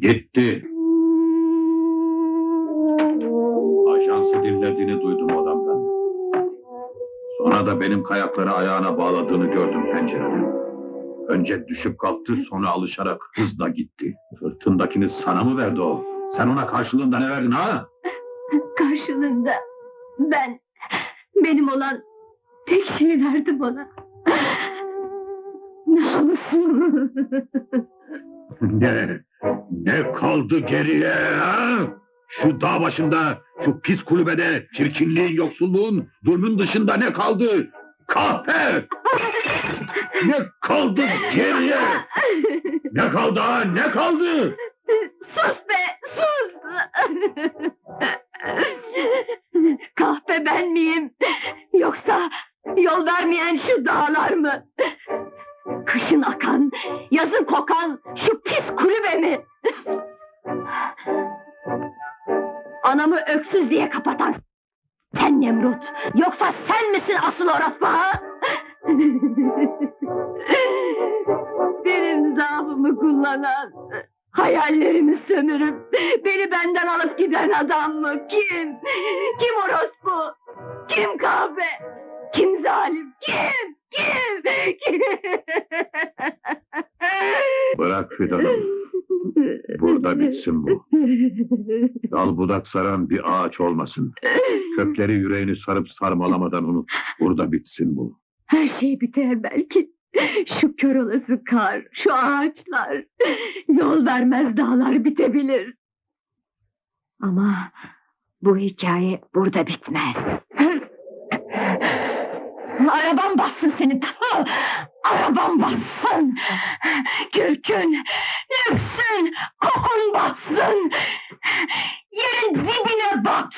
Gitti. Ajansı dinlediğini duydum odamdan. Sonra da benim kayakları ayağına bağladığını gördüm pencereden. Önce düşüp kalktı sonra alışarak hızla gitti. Sırtındakini sana mı verdi o? Sen ona karşılığında ne verdin ha? Karşılığında ben benim olan tek şeyi verdim ona. Namusum. Ne? Ne kaldı geriye ha? Şu dağ başında, şu pis kulübede çirkinliğin, yoksulluğun, zulmün dışında ne kaldı? Kahpe! Ne kaldı geriye? Ne kaldı ha? Ne kaldı? sus be sus. Kahpe ben miyim? Yoksa yol vermeyen şu dağlar mı? Kışın akan, yazın kokan şu pis kulübe mi? Anamı öksüz diye kapatan sen Nemrut. Yoksa sen misin asıl orospu ha? Benim zaafımı kullanan, hayallerimi sömürüp beni benden alıp giden adam mı? Kim? Kim orospu? Kim kahve? Kim zalim? Kim? Kim? Kim? Bırak Fidan'ım. Burada bitsin bu. Dal budak saran bir ağaç olmasın. Kökleri yüreğini sarıp sarmalamadan unut. Burada bitsin bu. Her şey biter belki. Şu kör olası kar, şu ağaçlar, yol vermez dağlar bitebilir. Ama bu hikaye burada bitmez. Arabam bassın seni Arabam bassın. Kürkün, lüksün, kokun bassın. Yerin dibine bat.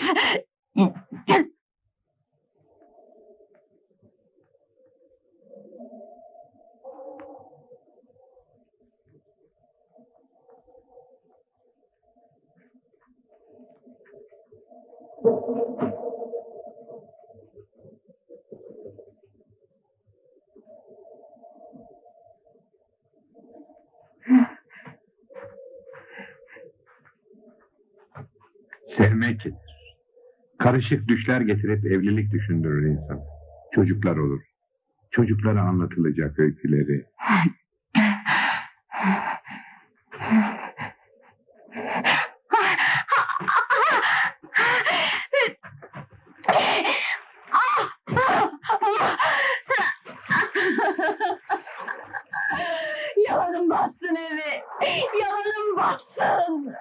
Sevmek karışık düşler getirip evlilik düşündürür insan. Çocuklar olur. Çocuklara anlatılacak öyküleri. Yalanım bassın evi. Yalanım bassın.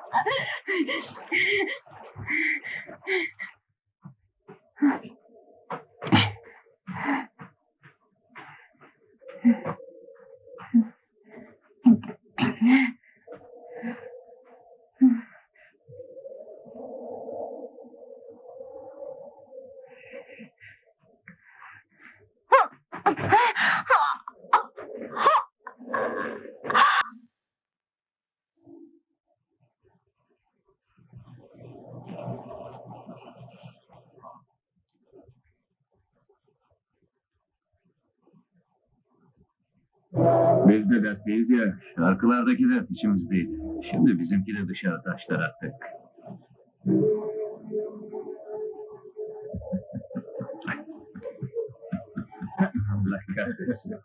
Biz de dertliyiz ya, şarkılardaki dert içimizdeydi. Şimdi bizimki de dışarı taşlar attık. Allah kahretsin.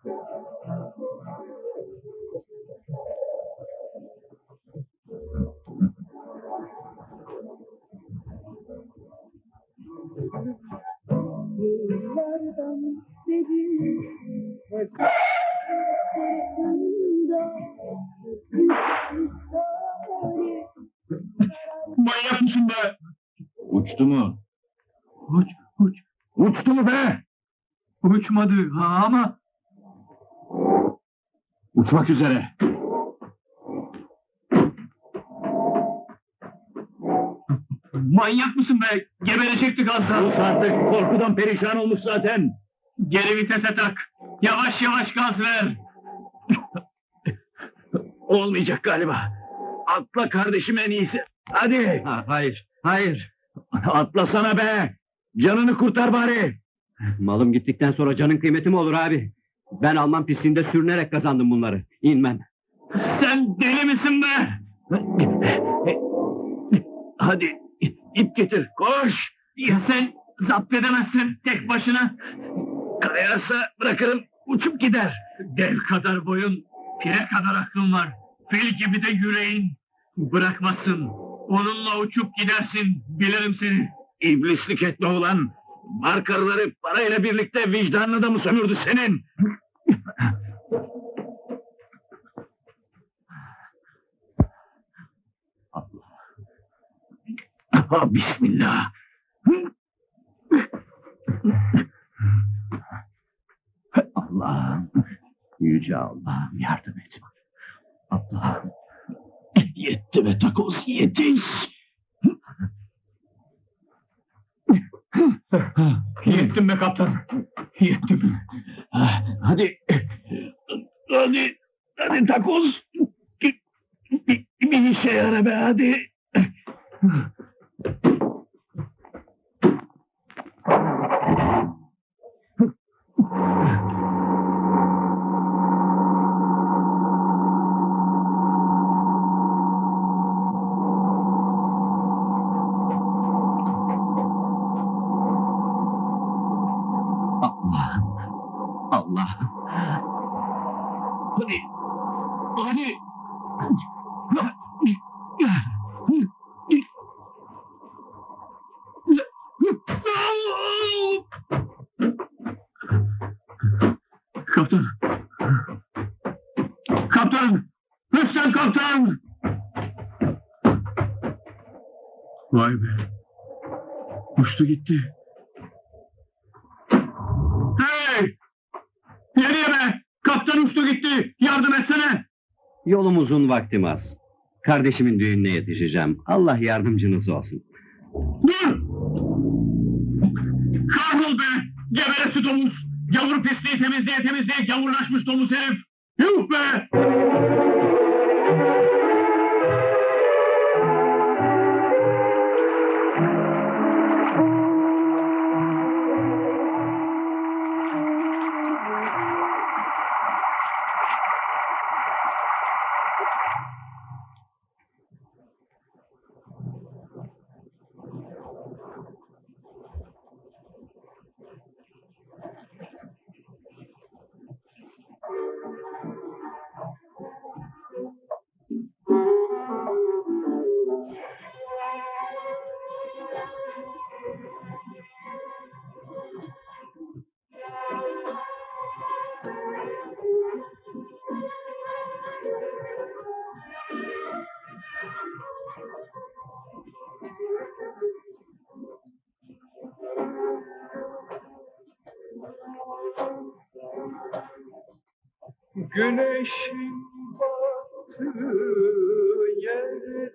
Manyak mısın be? Uçtu mu? Uç, uç. Uçtu mu be? Uçmadı ha ama. Uçmak üzere. Manyak mısın be? Geberecektik az daha. Sus artık, korkudan perişan olmuş zaten. Geri vitese tak. Yavaş yavaş gaz ver. Olmayacak galiba. Atla kardeşim en iyisi. Hadi. hayır, hayır. Atlasana be. Canını kurtar bari. Malım gittikten sonra canın kıymeti mi olur abi? Ben Alman pisliğinde sürünerek kazandım bunları. İnmem. Sen deli misin be? Hadi ip getir koş. Ya sen zapt edemezsin tek başına. Kayarsa bırakırım uçup gider. Dev kadar boyun, pire kadar aklın var. Fil gibi de yüreğin. Bırakmazsın. Onunla uçup gidersin. Bilirim seni. İblislik etme ulan. Markarları parayla birlikte vicdanını da mı sömürdü senin? Ah, Bismillah. Allah'ım, yüce Allah'ım yardım et. Allah'ım, be takoz, yetiş. Yettim be kaptan, yettim. Hadi, hadi, hadi takoz. Bir, bir işe yara be hadi. Allah. Hadi. Hadi. Kaptan. Kaptan. Rüstem kaptan. Vay be. Uçtu gitti. Hey! Nereye be? Kaptan uçtu gitti. Yardım etsene. Yolumuzun vaktim az. Kardeşimin düğününe yetişeceğim. Allah yardımcınız olsun. Dur! Kahrol be! Geberesi domuz! Yavru pisliği temizleye temizleye gavurlaşmış domuz herif! Yuh be! Güneşin battığı yerde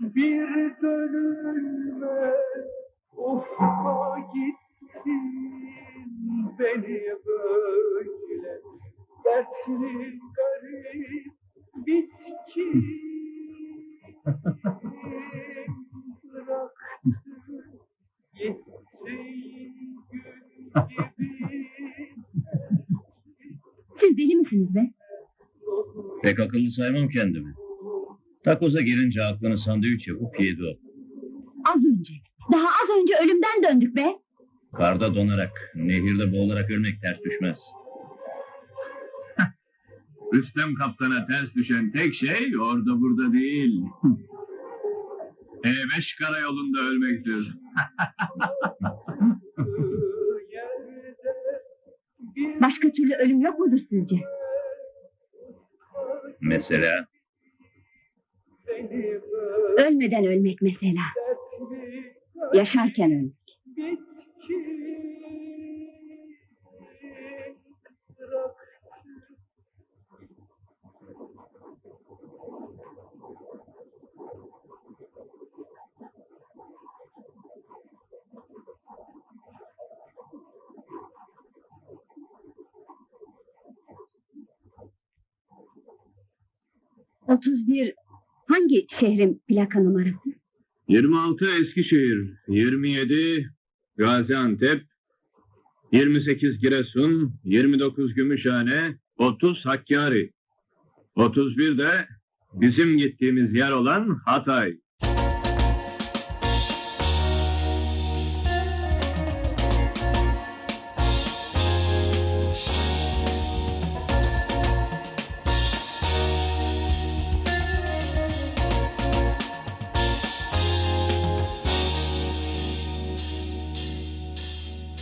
bir dönülmez ufka gittin beni böyle dertli misiniz be? Pek akıllı saymam kendimi. Takoza girince aklını sandviç yapıp yedi o. Az önce. Daha az önce ölümden döndük be. Karda donarak, nehirde boğularak ölmek ters düşmez. Rüstem kaptana ters düşen tek şey orada burada değil. E5 karayolunda ölmektir. Başka türlü ölüm yok mudur sizce? Mesela Ölmeden ölmek mesela. Yaşarken ölmek. 31 hangi şehrin plaka numarası? 26 Eskişehir, 27 Gaziantep, 28 Giresun, 29 Gümüşhane, 30 Hakkari, 31 de bizim gittiğimiz yer olan Hatay.